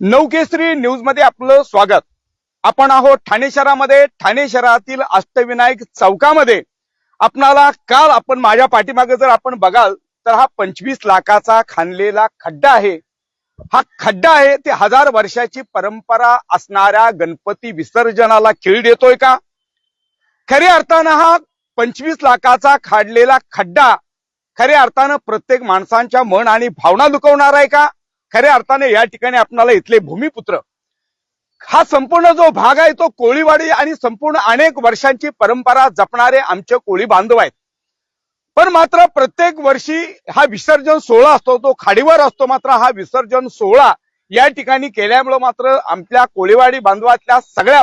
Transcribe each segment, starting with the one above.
नवकेसरी न्यूजमध्ये आपलं स्वागत. आपण आहोत ठाणे शहरामध्ये. ठाणे शहरातील अष्टविनायक चौकामध्ये. आपणाला काल आपण माझ्या पाठीमागे जर आपण बघाल तर हा पंचवीस लाखाचा खाणलेला खड्डा आहे. हा खड्डा आहे ते हजार वर्षाची परंपरा असणाऱ्या गणपती विसर्जनाला खिळ देतोय का? खऱ्या अर्थानं हा पंचवीस लाखाचा खाडलेला खड्डा खऱ्या अर्थानं प्रत्येक माणसांच्या मन आणि भावना दुखवणार आहे का? खऱ्या अर्थाने या ठिकाणी आपणाला इथले भूमिपुत्र. हा संपूर्ण जो भाग आहे तो कोळीवाडी आणि संपूर्ण अनेक वर्षांची परंपरा जपणारे आमचे कोळी बांधव आहेत. पण मात्र प्रत्येक वर्षी हा विसर्जन सोहळा असतो तो खाडीवर असतो मात्र हा विसर्जन सोहळा या ठिकाणी केल्यामुळं मात्र आपल्या कोळीवाडी बांधवातल्या सगळ्या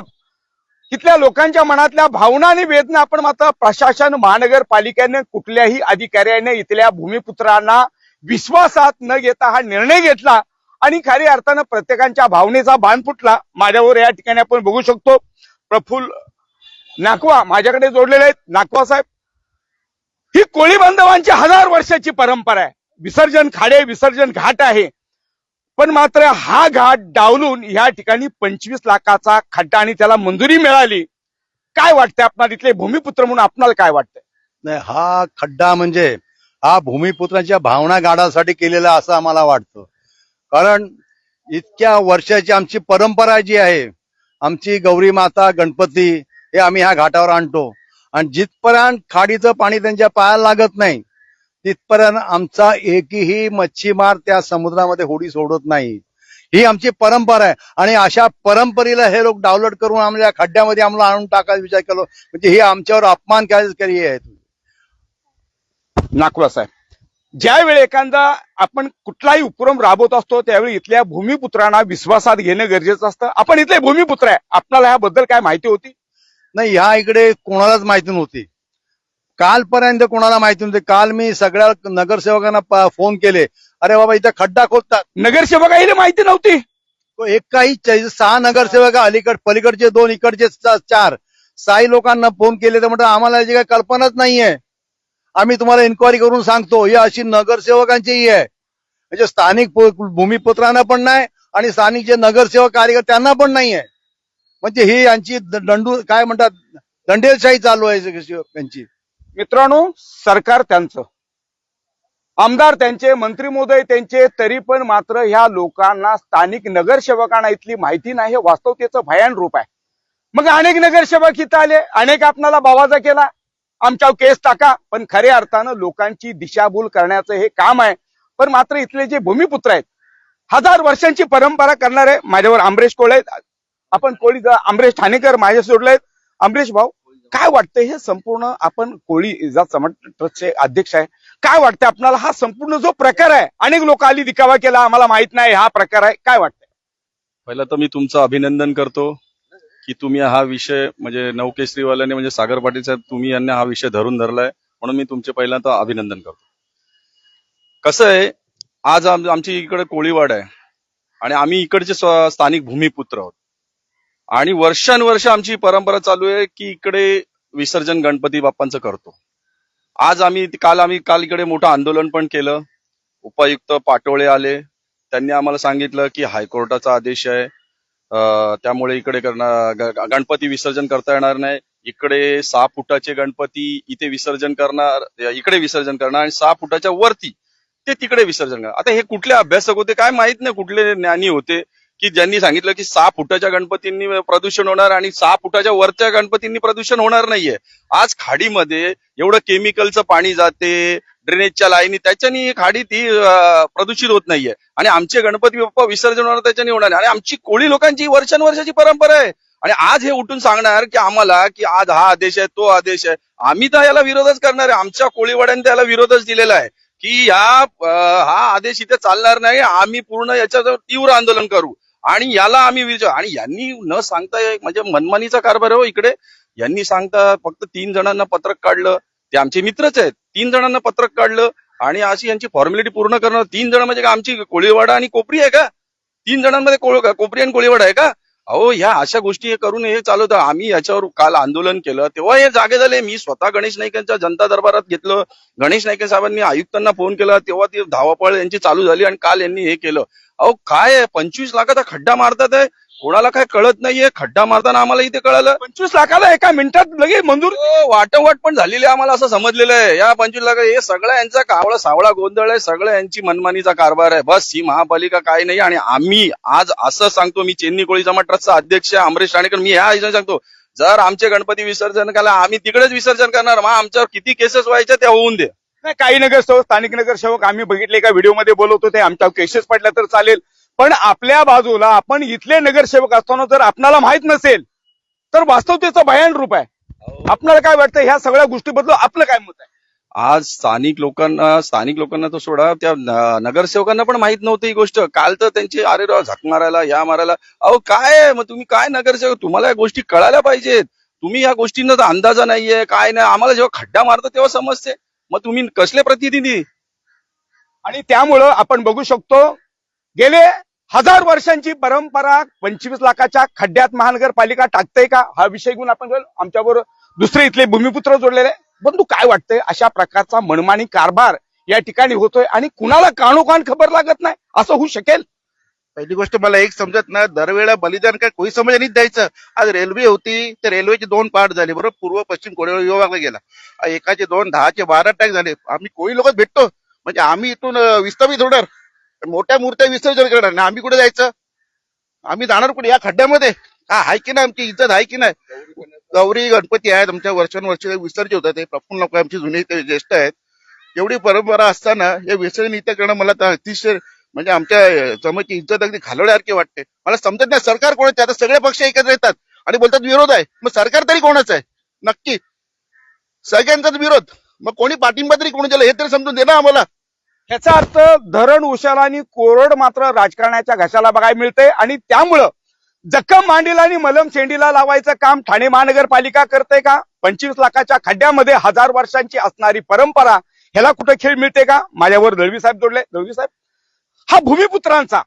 तिथल्या लोकांच्या मनातल्या भावना आणि वेदना आपण मात्र प्रशासन महानगरपालिकेने कुठल्याही अधिकाऱ्याने इथल्या भूमिपुत्रांना विश्वासात न घेता हा निर्णय घेतला आणि खऱ्या अर्थानं प्रत्येकांच्या भावनेचा बाण फुटला. माझ्यावर या ठिकाणी आपण बघू शकतो. प्रफुल्ल नाकवा माझ्याकडे जोडलेले आहेत. नाकवा साहेब ही कोळी बांधवांची हजार वर्षाची परंपरा आहे. विसर्जन खाडे विसर्जन घाट आहे. पण मात्र हा घाट डावलून या ठिकाणी पंचवीस लाखाचा खड्डा आणि त्याला मंजुरी मिळाली. काय वाटतंय आपणाला? इथले भूमिपुत्र म्हणून आपणाला काय वाटतंय? नाही हा खड्डा म्हणजे हा भूमिपुत्रांच्या भावना गाडासाठी केलेला असं आम्हाला वाटतं. कारण इतक्या वर्षाची आमची परंपरा जी आहे आमची गौरी माता गणपती हे आम्ही ह्या घाटावर आणतो. आणि जिथपर्यंत खाडीचं पाणी त्यांच्या पायाला लागत नाही तिथपर्यंत आमचा एकही मच्छीमार त्या समुद्रामध्ये होडी सोडत नाही. ही आमची परंपरा आहे. आणि अशा परंपरेला हे लोक डावलट करून आम्हाला खड्ड्यामध्ये आम्हाला आणून टाकायचा विचार केला. म्हणजे हे आमच्यावर अपमान करी आहे. नागपूर साहेब ज्यावेळी एखादा आपण कुठलाही उपक्रम राबवत असतो त्यावेळी इथल्या भूमिपुत्रांना विश्वासात घेणं गरजेचं असतं. आपण इथले भूमिपुत्र आहे. आपल्याला याबद्दल काय माहिती होती? नाही ह्या इकडे कोणालाच माहिती नव्हती. कालपर्यंत कोणाला माहिती नव्हती. काल मी सगळ्या नगरसेवकांना फोन केले. अरे बाबा इथं खड्डा खोदतात. नगरसेवकाही माहिती नव्हती? एकाही च- सहा नगरसेवक अलीकड पलीकडचे दोन इकडचे चार. साई लोकांना फोन केले तर म्हटलं आम्हाला याची काही कल्पनाच नाहीये. आम्ही तुम्हाला इन्क्वायरी करून सांगतो ही अशी नगरसेवकांचीही आहे. म्हणजे स्थानिक भूमिपुत्रांना पण नाही आणि स्थानिक जे नगरसेवक कार्यकर्ते त्यांना पण नाहीये म्हणजे ही यांची दंडू काय म्हणतात दंडेलशाही चालू आहे त्यांची मित्रांनो सरकार त्यांचं. आमदार त्यांचे मंत्री महोदय त्यांचे तरी पण मात्र ह्या लोकांना स्थानिक नगरसेवकांना इथली माहिती नाही हे वास्तवतेचं भयान रूप आहे. मग अनेक नगरसेवक इथं आले अनेक आपणाला बावाजा केला. आमच्या केस टाका. पण खऱ्या अर्थानं लोकांची दिशाभूल करण्याचं हे काम आहे. पण मात्र इथले जे भूमिपुत्र आहेत हजार वर्षांची परंपरा करणारे माझ्यावर आमरेश कोळे आहेत. आपण कोळी आमरेश ठाणेकर माझ्या सोडले आहेत. अमरेश भाऊ काय वाटतं हे संपूर्ण आपण कोळी जात समाज ट्रस्टचे अध्यक्ष आहे. काय वाटतं आपणाला? हा संपूर्ण जो प्रकार आहे अनेक लोक आली दिखावा केला आम्हाला माहीत नाही हा प्रकार आहे. काय वाटतंय? पहिलं तर मी तुमचं अभिनंदन करतो. की तुम्ही हा विषय म्हणजे नौकेश्रीवाल्याने म्हणजे सागर पाटील साहेब तुम्ही यांनी हा विषय धरून धरलाय. म्हणून मी तुमचे पहिल्यांदा अभिनंदन करतो. कसं आहे आज आमची इकडे कोळीवाड आहे. आणि आम्ही इकडचे स्थानिक भूमिपुत्र आहोत. आणि वर्षानुवर्ष आमची परंपरा चालू आहे की इकडे विसर्जन गणपती बाप्पांचं करतो. आज आम्ही काल आम्ही काल इकडे मोठं आंदोलन पण केलं. उपायुक्त पाटोळे आले. त्यांनी आम्हाला सांगितलं की हायकोर्टाचा आदेश आहे. त्यामुळे इकडे करणार गणपती विसर्जन करता येणार नाही. इकडे सहा फुटाचे गणपती इथे विसर्जन करणार इकडे विसर्जन करणार आणि सहा फुटाच्या वरती ते तिकडे विसर्जन करणार. आता हे कुठले अभ्यासक होते काय माहीत नाही कुठले ज्ञानी होते की ज्यांनी सांगितलं की सहा फुटाच्या गणपतींनी प्रदूषण होणार आणि सहा फुटाच्या वरच्या गणपतींनी प्रदूषण होणार नाहीये. आज खाडीमध्ये एवढं केमिकलचं पाणी जाते ड्रेनेजच्या लाईनी त्याच्यानी खाडी ती प्रदूषित होत नाहीये. आणि आमचे गणपती बाप्पा विसर्जन होणार त्याच्याने होणार आणि आमची कोळी लोकांची वर्षानुवर्षाची परंपरा आहे. आणि आज हे उठून सांगणार की आम्हाला की आज हा आदेश आहे तो आदेश आहे. आम्ही तर याला विरोधच करणार आहे. आमच्या कोळीवाड्याने त्याला विरोधच दिलेला आहे. की या हा आदेश इथे चालणार नाही. आम्ही पूर्ण याच्यावर तीव्र आंदोलन करू. आणि याला आम्ही विचार आणि यांनी न सांगता म्हणजे मनमानीचा कारभार आहे हो इकडे. यांनी सांगता फक्त तीन जणांना पत्रक काढलं. ते आमचे मित्रच आहेत. तीन जणांना पत्रक काढलं आणि अशी यांची फॉर्मॅलिटी पूर्ण करणं. तीन जण म्हणजे का आमची कोळीवाडा आणि कोपरी आहे का? तीन जणांमध्ये कोळ- कोपरी आणि कोळीवाडा आहे का? अहो ह्या अशा गोष्टी हे करून हे चालवतं. आम्ही याच्यावर काल आंदोलन केलं. तेव्हा हे जागे झाले. मी स्वतः गणेश नाईकांच्या जनता दरबारात घेतलं. गणेश नाईक साहेबांनी आयुक्तांना फोन केला. तेव्हा ती धावापळ यांची चालू झाली आणि काल यांनी हे केलं. अहो काय पंचवीस लाखाचा खड्डा मारतात आहे. कोणाला काय कळत नाहीये. खड्डा मारताना आम्हाला इथे कळालं. पंचवीस लाखाला एका मिनिटात लगेच मंजूर. हो, वाटोवाट पण झालेली आहे आम्हाला असं समजलेलं आहे. या पंचवीस लाख हे सगळं यांचा कावळा सावळा गोंधळ आहे. सगळं यांची मनमानीचा कारभार आहे. बस ही महापालिका काय नाही आणि आम्ही आज असं सांगतो मी चेन्नी कोळी समाज ट्रस्टचा अध्यक्ष अमरीश ठाणेकर मी ह्या सांगतो. जर आमचे गणपती विसर्जन केला आम्ही तिकडेच विसर्जन करणार मग आमच्यावर किती केसेस व्हायच्या त्या होऊन दे. नाही काही नगरसेवक स्थानिक नगरसेवक आम्ही बघितले एका व्हिडिओमध्ये बोलत होते आमच्या केसेस पडल्या तर चालेल. पण आपल्या बाजूला आपण इथले नगरसेवक असताना जर आपणाला माहीत नसेल तर वास्तवतेचं भयान रूप आहे. आपल्याला काय वाटतं ह्या सगळ्या गोष्टीबद्दल आपलं काय मत आहे? आज स्थानिक लोकांना स्थानिक लोकांना तो सोडा त्या नगरसेवकांना पण माहीत नव्हती ही गोष्ट. काल तर त्यांची अरे राव झक मारायला या मारायला. अहो काय? मग तुम्ही काय नगरसेवक? तुम्हाला या गोष्टी कळायला पाहिजेत. तुम्ही या गोष्टींना तर अंदाजा नाहीये काय नाही. आम्हाला जेव्हा खड्डा मारतो तेव्हा समजते. मग तुम्ही कसले प्रतिनिधी? आणि त्यामुळं आपण बघू शकतो गेले हजार वर्षांची परंपरा पंचवीस लाखाच्या खड्ड्यात महानगरपालिका टाकते का? हा विषय घेऊन आपण आमच्याबरोबर दुसरे इथले भूमिपुत्र जोडलेले बंधू काय वाटतंय? अशा प्रकारचा मनमानी कारभार या ठिकाणी होतोय आणि कुणाला कानोकान खबर लागत नाही? असं होऊ शकेल? पहिली गोष्ट मला एक समजत ना दरवेळा बलिदान काय कोणी समजानीच द्यायचं. आज रेल्वे होती तर रेल्वेचे दोन पार्ट झाले बरोबर? पूर्व पश्चिम कोळी विभागला गेला. एकाचे दोन दहाचे बारा टॅक झाले. आम्ही कोळी लोक भेटतो. म्हणजे आम्ही इथून अं, विस्थापित होणार. मोठ्या मूर्त्या विसर्जन करणार नाही. आम्ही कुठे जायचं? आम्ही जाणार कुठे? या खड्ड्यामध्ये. हा आहे की नाही आमची इज्जत आहे की नाही? गौरी गणपती आहेत आमच्या वर्षानुवर्ष विसर्जन होतात ते प्रफुल्ल लोक आमची जुने ते ज्येष्ठ आहेत. एवढी परंपरा असताना हे विसर्जन इथे करणं मला तर अतिशय म्हणजे आमच्या अं, इज्जत अगदी घालवल्यासारखी वाटते. मला समजत नाही सरकार कोणाचे आता सगळे पक्ष एकत्र येतात आणि बोलतात विरोध आहे. मग सरकार तरी कोणाचं आहे? नक्की. सगळ्यांचाच विरोध. मग कोणी पाठिंबा तरी कोणी दिला हे तरी समजून दे ना आम्हाला. ह्याचा अर्थ धरण उशाला आणि कोरड मात्र राजकारणाच्या घशाला बघायला मिळते आणि त्यामुळं जखम मांडीला आणि मलम शेंडीला लावायचं काम ठाणे महानगरपालिका करते का? पंचवीस लाखाच्या खड्ड्यामध्ये हजार वर्षांची असणारी परंपरा ह्याला कुठे खेळ मिळते का? माझ्यावर दळवी साहेब जोडले. दळवी साहेब हा भूमिपुत्रांचा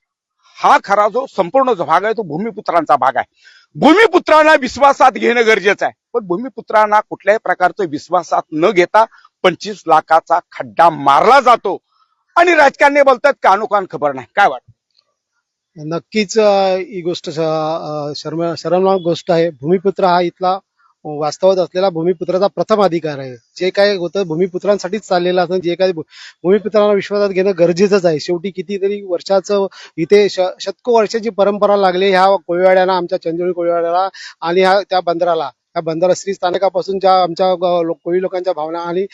हा खरा जो संपूर्ण जो भाग आहे तो भूमिपुत्रांचा भाग आहे. भूमिपुत्रांना विश्वासात घेणं गरजेचं आहे. पण भूमिपुत्रांना कुठल्याही प्रकारचं विश्वासात न घेता पंचवीस लाखाचा खड्डा मारला जातो. आणि राजकारणी बोलतात कानोकान खबर नाही. काय वाटत? नक्कीच ही गोष्ट शर्म शरमनाक गोष्ट आहे. भूमिपुत्र हा इथला वास्तवात असलेला भूमिपुत्राचा प्रथम अधिकार आहे. जे काय होतं भूमिपुत्रांसाठीच चाललेलं असं जे काही भूमिपुत्रांना विश्वासात घेणं गरजेचंच आहे. शेवटी कितीतरी वर्षाचं इथे श- शतको वर्षाची परंपरा लागली ह्या कोळीवाड्याला आमच्या चंदोळी कोळीवाड्याला आणि ह्या त्या बंदराला. या बंदर श्री स्थानकापासून ज्या आमच्या कोळी लोकांच्या भावना आणि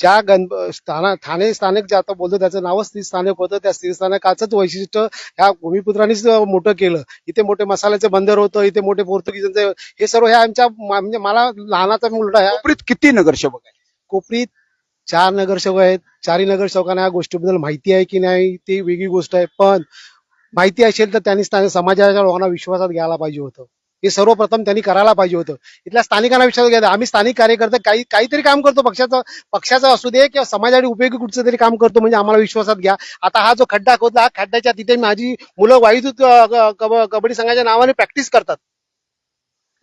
ज्या गण स्थाना ठाणे स्थानक जे आता बोलतो त्याचं नावच श्री स्थानक होतं. त्या श्री स्थानकाचंच वैशिष्ट्य ह्या भूमिपुत्रांनीच मोठं केलं. इथे मोठे मसाल्याचे बंदर होतं इथे मोठे पोर्तुगीजांचे हे सर्व ह्या आमच्या म्हणजे मला लहानाचा मुलगा ह्या कोपरीत किती नगरसेवक आहे कोपरीत चार नगरसेवक आहेत. चारही नगरसेवकांना या गोष्टीबद्दल माहिती आहे की नाही ती वेगळी गोष्ट आहे. पण माहिती असेल तर त्यांनी स्थानिक समाजाच्या लोकांना विश्वासात घ्यायला पाहिजे होतं. हे सर्वप्रथम त्यांनी करायला पाहिजे होतं. इथल्या स्थानिकांना विश्वास घ्या. आम्ही स्थानिक कार्यकर्ते काही काहीतरी काम करतो. पक्षाचं पक्षाचं असू दे किंवा समाजासाठी उपयोगी कुठचं तरी काम करतो म्हणजे आम्हाला विश्वासात घ्या. आता हा जो खड्डा खोदला हा खड्ड्याच्या तिथे माझी मुलं वायुदूत कबड्डी संघाच्या नावाने प्रॅक्टिस करतात.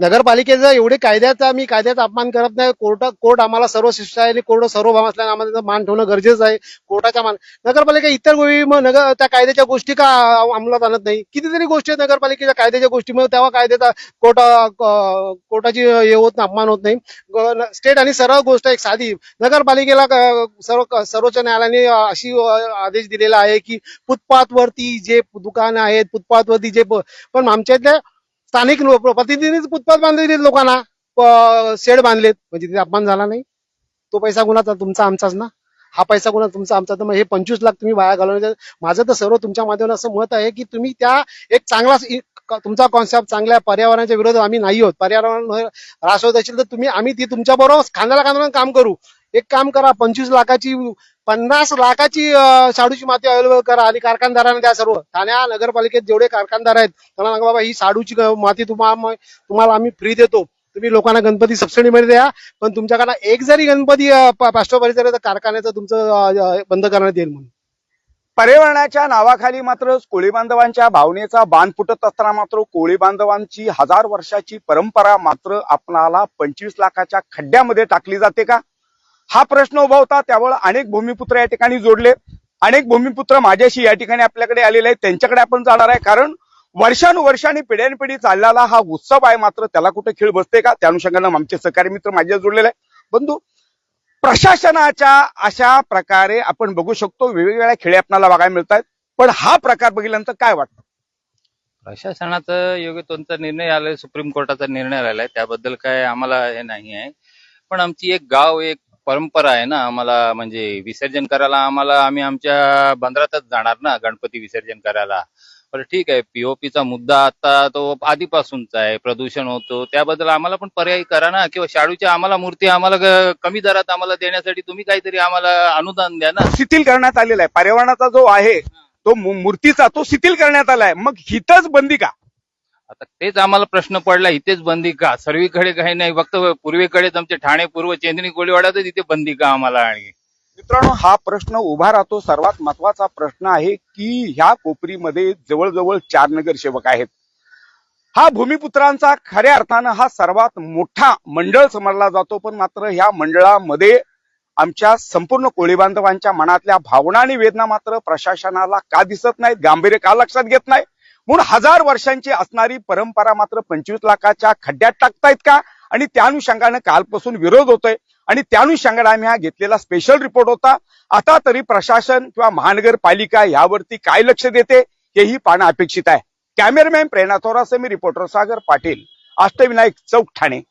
नगरपालिकेचा एवढे कायद्याचा आम्ही कायद्याचा अपमान करत नाही. कोर्ट कोर्ट आम्हाला सर्व शिक्षा आहे आणि कोर्ट सर्व भाव असल्याने आम्हाला मान ठेवणं गरजेचं आहे. कोर्टाच्या मान नगरपालिका इतर गोष्टी मग नगर त्या कायद्याच्या गोष्टी का अंमलात आणत नाही? कितीतरी गोष्टी आहेत नगरपालिकेच्या कायद्याच्या गोष्टी मग तेव्हा कायद्याचा कोर्ट कोर्टाची हे होत नाही अपमान होत नाही. स्टेट आणि सर्व गोष्ट एक साधी. नगरपालिकेला सर्व सर्वोच्च न्यायालयाने अशी आदेश दिलेला आहे की फुटपाथवरती जे दुकानं आहेत फुटपाथवरती जे पण आमच्या इथल्या स्थानिक लोक प्रतिनिधीच फुटपाथ लोकांना. शेड बांधलेत. म्हणजे तिथे अपमान झाला नाही. तो पैसा कुणाचा? तुमचा आमचाच ना. हा पैसा कुणा तुमचा आमचा. तर मग हे पंचवीस लाख तुम्ही वाया घालवण्याचं. माझं तर सर्व तुमच्या माध्यमात असं मत आहे की तुम्ही त्या एक चांगला तुमचा कॉन्सेप्ट चांगल्या पर्यावरणाच्या विरोधात आम्ही नाही आहोत. पर्यावरण ह्रास होत असेल तर तुम्ही आम्ही ती तुमच्या बरोबर खांद्याला खांद्याला काम करू. एक काम करा पंचवीस लाखाची पन्नास लाखाची शाडूची माती अवेलेबल करा आणि कारखानदारांना द्या सर्व. ठाण्या नगरपालिकेत जेवढे कारखानदार आहेत त्यांना सांगा बाबा ही शाडूची माती तुम्हाला तुम्हाला आम्ही फ्री देतो. तुम्ही लोकांना गणपती सबसिडीमध्ये द्या पण तुमच्याकडे एक जरी गणपती अं, प- तर कारखान्याचं तुमचं बंद करण्यात येईल म्हणून. पर्यावरणाच्या नावाखाली मात्र कोळी बांधवांच्या भावनेचा बांध फुटत असताना मात्र कोळी बांधवांची हजार वर्षाची परंपरा मात्र आपणाला पंचवीस लाखाच्या खड्ड्यामध्ये टाकली जाते का? हा प्रश्न उभा होता त्यामुळे अनेक भूमिपुत्र या ठिकाणी जोडले. अनेक भूमिपुत्र माझ्याशी या ठिकाणी आपल्याकडे आलेले आहेत त्यांच्याकडे आपण जाणार आहे. कारण वर्षानुवर्षांनी पिढ्यानपिढी चाललेला हा उत्सव आहे मात्र त्याला कुठे खीळ बसते का? त्या अनुषंगानं आमचे सहकारी मित्र माझ्या जोडलेले आहे बंधू प्रशासनाच्या अशा प्रकारे आपण बघू शकतो वेगवेगळ्या खेळे आपल्याला बघायला मिळतात पण हा प्रकार बघितल्यानंतर काय वाटतं? प्रशासनाचा योग्य त्यांचा निर्णय आलाय सुप्रीम कोर्टाचा निर्णय आलाय त्याबद्दल काय आम्हाला हे नाही आहे. पण आमची एक गाव एक परंपरा आहे ना आम्हाला म्हणजे विसर्जन करायला आम्हाला आम्ही आमच्या बंदरातच जाणार ना गणपती विसर्जन करायला. बरं ठीक आहे. पीओपीचा मुद्दा आता तो आधीपासूनचा आहे प्रदूषण होतो. त्याबद्दल आम्हाला पण पर्याय करा ना किंवा शाडूच्या आम्हाला मूर्ती आम्हाला ग- कमी दरात आम्हाला देण्यासाठी तुम्ही काहीतरी आम्हाला अनुदान द्या ना. शिथिल करण्यात आलेला आहे. पर्यावरणाचा जो आहे तो मू- मूर्तीचा तो शिथिल करण्यात आलाय. मग हितच बंदी का? आता तेच आम्हाला प्रश्न पडला इथेच बंदी का? सर्वीकडे काही नाही फक्त पूर्वेकडेच आमचे ठाणे पूर्व चेंदणी कोळीवाड्यातच इथे बंदी का आम्हाला आणि? मित्रांनो हा प्रश्न उभा राहतो सर्वात महत्त्वाचा प्रश्न आहे की ह्या कोपरीमध्ये जवळजवळ चार नगरसेवक आहेत. हा भूमिपुत्रांचा खऱ्या अर्थानं हा सर्वात मोठा मंडळ समजला जातो पण मात्र ह्या मंडळामध्ये आमच्या संपूर्ण कोळी बांधवांच्या मनातल्या भावना आणि वेदना मात्र प्रशासनाला का दिसत नाहीत? गांभीर्य का लक्षात घेत नाही म्हणून हजार वर्षांची असणारी परंपरा मात्र पंचवीस लाखाच्या खड्ड्यात टाकतायत का? आणि त्या अनुषंगानं कालपासून विरोध होतोय. आणि त्या अनुषंगाने आम्ही हा घेतलेला स्पेशल रिपोर्ट होता. आता तरी प्रशासन किंवा महानगरपालिका यावरती काय लक्ष देते हेही पाहणं अपेक्षित आहे. कॅमेरामॅन प्रेरणा थोरासे मी रिपोर्टर सागर पाटील अष्टविनायक चौक ठाणे.